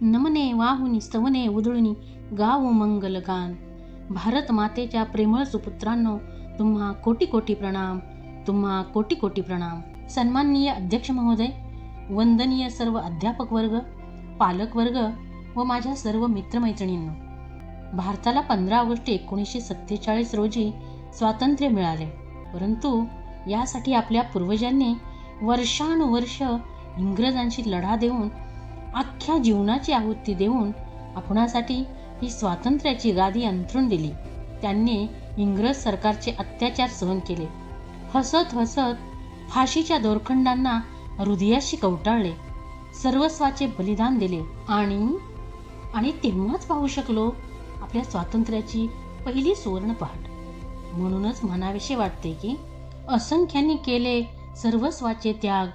नमने वाहुनी स्तवने उधळुनी गाव मंगलगान भारत मातेच्या प्रेमळ सुपुत्रांनो तुम्हा कोटी कोटी प्रणाम तुम्हा कोटी कोटी प्रणाम. सन्माननीय अध्यक्ष महोदय वंदनीय सर्व अध्यापक वर्ग पालक वर्ग व माझ्या सर्व मित्रमैत्रिणींनो भारताला पंधरा ऑगस्ट एकोणीसशे सत्तेचाळीस रोजी स्वातंत्र्य मिळाले. परंतु यासाठी आपल्या पूर्वजांनी वर्षानुवर्ष इंग्रजांशी लढा देऊन अख्ख्या जीवनाची आहुती देऊन आपणासाठी ही स्वातंत्र्याची गादी अंथरून दिली. त्यांनी इंग्रज सरकारचे अत्याचार सहन केले. हसत हसत फाशीच्या दोरखंडांना हृदयाशी कवटाळले. सर्वस्वाचे बलिदान दिले आणि आणि तेव्हाच पाहू शकलो आपल्या स्वातंत्र्याची पहिली सुवर्ण पहाट म्हणूनच म्हणावेसे वाटते की असंख्यांनी केले सर्वस्वाचे त्याग.